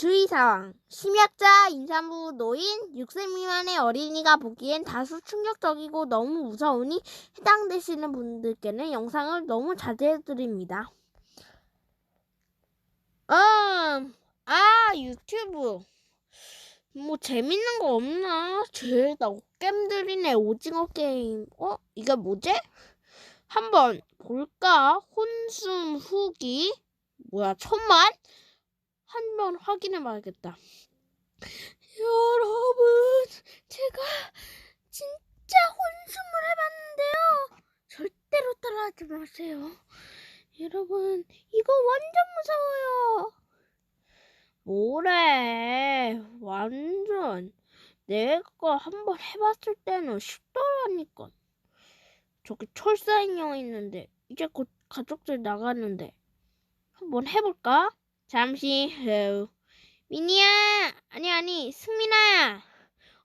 주의사항. 심약자, 임산부, 노인, 6세 미만의 어린이가 보기엔 다소 충격적이고 너무 무서우니 해당되시는 분들께는 영상을 너무 자제해드립니다. 음, 아, 유튜브. 뭐 재밌는 거 없나? 죄다 게임 들이네, 오징어 게임. 어? 이게 뭐지? 한번 볼까? 혼숨 후기. 뭐야, 천만? 한번 확인해 봐야겠다. 여러분, 제가 진짜 혼숨을 해봤는데요. 절대로 따라하지 마세요. 여러분, 이거 완전 무서워요. 뭐래, 완전. 내가 한번 해봤을 때는 쉽더라니까. 저기 철사 인형 있는데, 이제 곧 가족들 나가는데. 한번 해볼까? 잠시 후. 미니야! 아니, 아니, 승민아!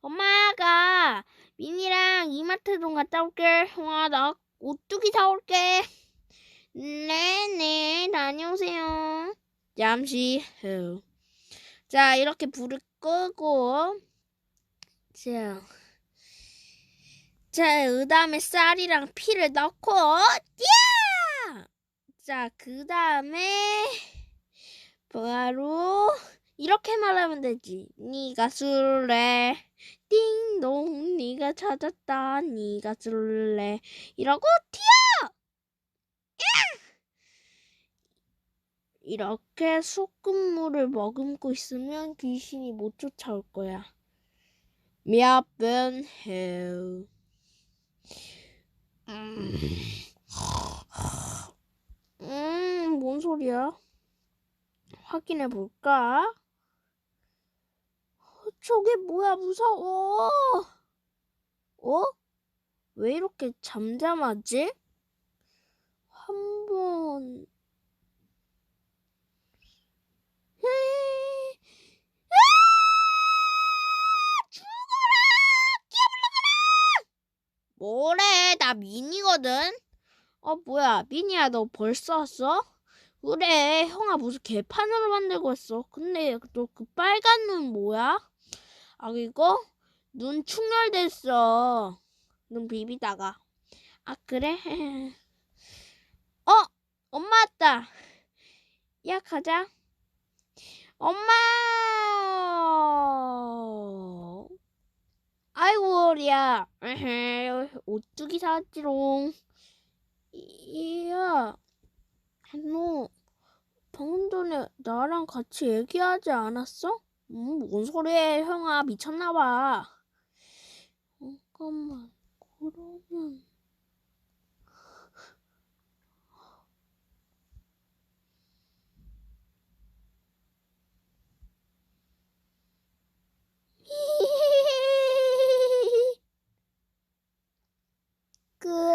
엄마가 미니랑 이마트 좀 갔다 올게. 형아, 나 오뚜기 사올게. 네네, 다녀오세요. 잠시 후. 자, 이렇게 불을 끄고. 자. 자, 그 다음에 쌀이랑 피를 넣고, 야! 자, 그 다음에, 바로, 이렇게 말하면 되지. 네가 술래. 띵동, 네가 찾았다. 네가 술래. 이러고 튀어! 이렇게 소금물을 머금고 있으면 귀신이 못 쫓아올 거야. 몇 분 후. 음. 음, 뭔 소리야? 확인해 볼까? 어, 저게 뭐야, 무서워. 어? 왜 이렇게 잠잠하지? 한번. 아! 뭐래, 나 미니거든? 어, 뭐야, 미니야, 너 벌써 왔어? 그래, 형아 무슨 개판으로 만들고 있어. 근데 너 그 빨간 눈 뭐야? 아, 이거? 눈 충혈됐어. 눈 비비다가. 아, 그래? 어, 엄마 왔다. 야, 가자. 엄마! 아이고. 에헤, 오뚜기 사왔지롱. 이야, 너 방금 전에 나랑 같이 얘기하지 않았어? 음, 뭔 소리야, 형아. 미쳤나봐. 잠깐만, 그러면. 그